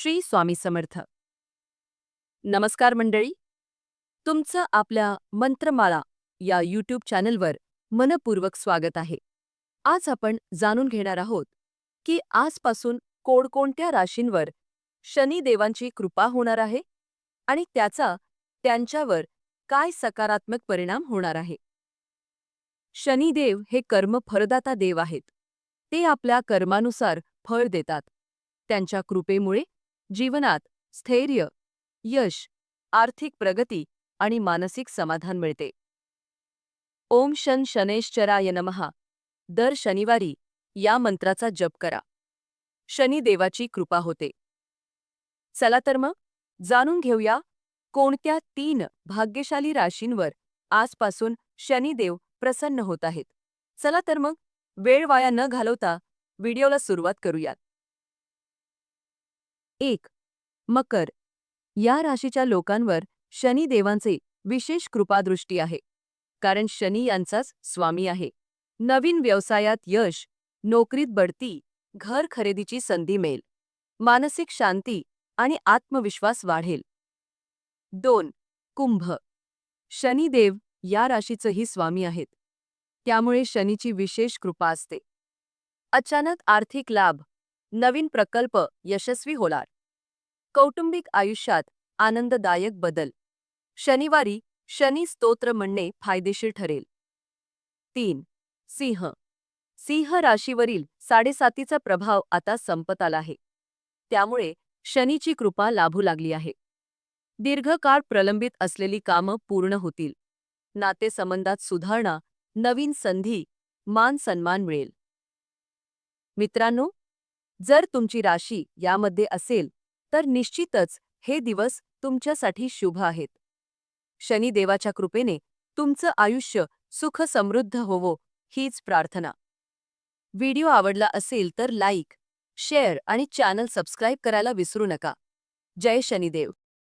श्री स्वामी समर्थ. नमस्कार मंडळी. तुमचं आपल्या मंत्रमाळा या यूट्यूब चॅनलवर मनपूर्वक स्वागत आहे. आज आपण जाणून घेणार आहोत की आजपासून कोणकोणत्या राशींवर शनिदेवांची कृपा होणार आहे आणि त्याचा त्यांच्यावर काय सकारात्मक परिणाम होणार आहे. शनिदेव हे कर्म फरदाता देव आहेत. ते आपल्या कर्मानुसार फळ देतात. त्यांच्या कृपेमुळे जीवनात स्थैर्य यश आर्थिक प्रगती आणि मानसिक समाधान मिळते. ओम शन शनेश्चराय नमहा दर शनिवारी या मंत्राचा जप करा. शनिदेवाची कृपा होते. चला तर मग जाणून घेऊया कोणत्या तीन भाग्यशाली राशींवर आजपासून शनिदेव प्रसन्न होत आहेत. चला तर मग वेळ वाया न घालवता व्हिडिओला सुरुवात करूयात. एक मकर. या राशीच्या लोकांवर शनिदेवांचे विशेष कृपादृष्टी आहे. कारण शनी यांचाच स्वामी आहे. नवीन व्यवसायात यश नोकरीत बढती घर खरेदीची संधी मिळेल. मानसिक शांती आणि आत्मविश्वास वाढेल. दोन कुंभ. शनिदेव या राशीचंही स्वामी आहेत. त्यामुळे शनीची विशेष कृपा असते. अचानक आर्थिक लाभ नवीन प्रकल्प यशस्वी होणार. कौटुंबिक आयुष्यात आनंददायक बदल. शनिवारी शनी स्तोत्र म्हणणे फायदेशीर ठरेल. तीन. सिंह. सिंह राशीवरील साडेसातीचा प्रभाव आता संपत आला आहे. त्यामुळे शनीची कृपा लाभू लागली आहे. दीर्घकाळ प्रलंबित असलेली कामं पूर्ण होतील. नातेसंबंधात सुधारणा नवीन संधी मान सन्मान मिळेल. मित्रांनो जर तुमची राशी यामध्ये असेल तर निश्चितच हे दिवस तुमच्यासाठी शुभ आहेत. शनिदेवाच्या कृपेने तुमचं आयुष्य सुख समृद्ध होवो हीच प्रार्थना. व्हिडिओ आवडला असेल तर लाईक शेअर आणि चॅनल सबस्क्राईब करायला विसरू नका. जय शनिदेव.